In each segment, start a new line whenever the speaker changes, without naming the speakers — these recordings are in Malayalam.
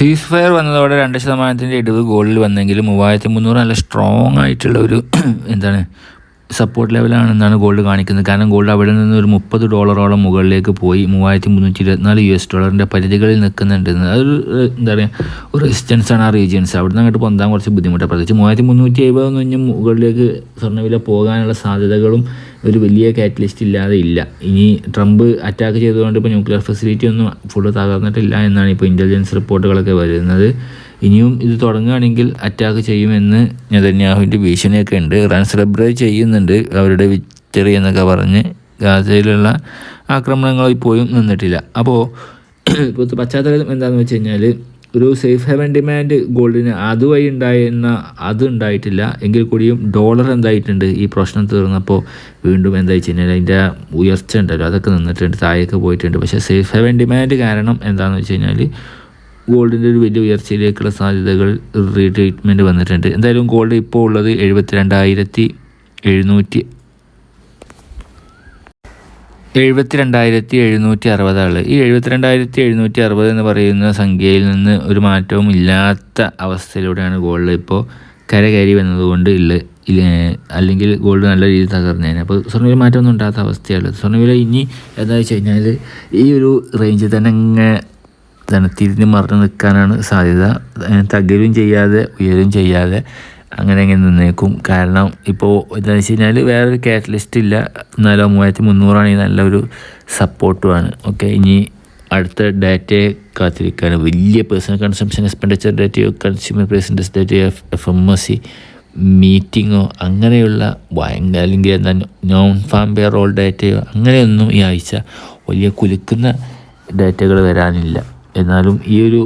സീസ് ഫയർ വന്നതോടെ രണ്ട് ശതമാനത്തിന്റെ ഇടിവ് ഗോൾഡിൽ വന്നെങ്കിലും മൂവായിരത്തി മുന്നൂറ് നല്ല സ്ട്രോങ് ആയിട്ടുള്ള ഒരു എന്താണ് സപ്പോർട്ട് ലെവലാണെന്നാണ് ഗോൾഡ് കാണിക്കുന്നത്. കാരണം ഗോൾഡ് അവിടെ നിന്ന് ഒരു മുപ്പത് ഡോളറോളം മുകളിലേക്ക് പോയി മൂവായിരത്തി മുന്നൂറ്റി ഇരുപത്തിനാല് യു എസ് ഡോളറിന്റെ പരിധികളിൽ നിൽക്കുന്നുണ്ട് അതൊരു എന്താ പറയുക ഒരു റെസിസ്റ്റൻസ് ആണ് ആ റീജിയൻസ് അവിടെ നിന്ന് അങ്ങോട്ട് പൊന്താൻ കുറച്ച് ബുദ്ധിമുട്ടാണ്. പ്രത്യേകിച്ച് മൂവായിരത്തി മുന്നൂറ്റി എഴുപതൊന്നും മുകളിലേക്ക് സ്വർണവില പോകാനുള്ള സാധ്യതകളും ഒരു വലിയ കാറ്റലിസ്റ്റ് ഇല്ലാതെ ഇല്ല. ഇനി ട്രംപ് അറ്റാക്ക് ചെയ്തുകൊണ്ട് ഇപ്പോൾ ന്യൂക്ലിയർ ഫെസിലിറ്റി ഒന്നും ഫുള്ള് തകർന്നിട്ടില്ല എന്നാണ് ഇപ്പോൾ ഇന്റലിജൻസ് റിപ്പോർട്ടുകളൊക്കെ വരുന്നത്. ഇനിയും ഇത് തുടങ്ങുകയാണെങ്കിൽ അറ്റാക്ക് ചെയ്യുമെന്ന് നെതന്യാഹുവിന്റെ ഭീഷണിയൊക്കെ ഉണ്ട്. ഇറാൻ സെലിബ്രേറ്റ് ചെയ്യുന്നുണ്ട്. അവരുടെ വിക്ടറി എന്നൊക്കെ പറഞ്ഞ് ഗാസയിലുള്ള ആക്രമണങ്ങൾ ഇപ്പോഴും നിന്നിട്ടില്ല. അപ്പോൾ ഇപ്പോഴത്തെ പശ്ചാത്തലം എന്താണെന്ന് വെച്ച് കഴിഞ്ഞാൽ ഒരു സേഫ് ഹെവൻ ഡിമാൻഡ് ഗോൾഡിന് അതുവഴി ഉണ്ടായിരുന്ന അത് ഉണ്ടായിട്ടില്ല. എങ്കിൽ കൂടിയും ഡോളർ എന്തായിട്ടുണ്ട്? ഈ പ്രശ്നം തീർന്നപ്പോൾ വീണ്ടും എന്താ വെച്ച് കഴിഞ്ഞാൽ അതിന്റെ ഉയർച്ച ഉണ്ടല്ലോ. അതൊക്കെ നിന്നിട്ടുണ്ട് താഴേക്ക് പോയിട്ടുണ്ട്. പക്ഷേ സേഫ് ഹെവൻ ഡിമാൻഡ് കാരണം എന്താണെന്ന് വെച്ച് കഴിഞ്ഞാൽ ഗോൾഡിന്റെ ഒരു വലിയ ഉയർച്ചയിലേക്കുള്ള സാധ്യതകൾ റീട്രീറ്റ്മെന്റ് വന്നിട്ടുണ്ട്. എന്തായാലും ഗോൾഡ് ഇപ്പോൾ ഉള്ളത് എഴുപത്തി രണ്ടായിരത്തി എഴുന്നൂറ്റി എഴുപത്തി രണ്ടായിരത്തി എഴുന്നൂറ്റി അറുപതാണ് ഈ എഴുപത്തി രണ്ടായിരത്തി എഴുന്നൂറ്റി അറുപത് എന്ന് പറയുന്ന സംഖ്യയിൽ നിന്ന് ഒരു മാറ്റവും ഇല്ലാത്ത അവസ്ഥയിലൂടെയാണ് ഗോൾഡ് ഇപ്പോൾ കരകയറി വന്നതുകൊണ്ട് ഇല്ല അല്ലെങ്കിൽ ഗോൾഡ് നല്ല രീതിയിൽ തകർന്നേനെ. അപ്പോൾ സ്വർണവില മാറ്റമൊന്നും ഉണ്ടാത്ത അവസ്ഥയാണ് സ്വർണവില ഇനി എന്താ വെച്ച് കഴിഞ്ഞാൽ ഈ ഒരു റേഞ്ചിൽ തന്നെ ഇങ്ങനെ തന്നെ തിരിഞ്ഞ് മറിഞ്ഞ് നിൽക്കാനാണ് സാധ്യത. തകരും ചെയ്യാതെ ഉയരും ചെയ്യാതെ അങ്ങനെ അങ്ങനെ നിന്നേക്കും. കാരണം ഇപ്പോൾ എന്താണെന്ന് വെച്ച് കഴിഞ്ഞാൽ വേറൊരു കാറ്റലിസ്റ്റ് ഇല്ല. എന്നാലോ മൂവായിരത്തി മുന്നൂറാണെങ്കിൽ നല്ലൊരു സപ്പോർട്ടുമാണ് ഓക്കെ ഇനി അടുത്ത ഡാറ്റയെ കാത്തിരിക്കുകയാണ് വലിയ പേഴ്സണൽ കൺസംഷൻ എക്സ്പെൻഡിച്ചർ ഡാറ്റയോ കൺസ്യൂമർ പേഴ്സന്റേജ് ഡാറ്റയോ എഫ് എം എസ് സി മീറ്റിങ്ങോ അങ്ങനെയുള്ള ഭയങ്കര അല്ലെങ്കിൽ എന്താ നോൺ ഫാം പെയർ റോൾ ഡാറ്റയോ അങ്ങനെയൊന്നും ഈ ആഴ്ച വലിയ കുലുക്കുന്ന ഡാറ്റകൾ വരാനില്ല. എന്നാലും ഈ ഒരു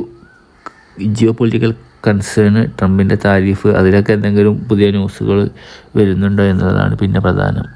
ജിയോ പൊളിറ്റിക്കൽ കൺസേൺ ട്രംപിന്റെ താരിഫ് അതിലൊക്കെ എന്തെങ്കിലും പുതിയ ന്യൂസുകൾ വരുന്നുണ്ടോ എന്നുള്ളതാണ് പിന്നെ പ്രധാനം.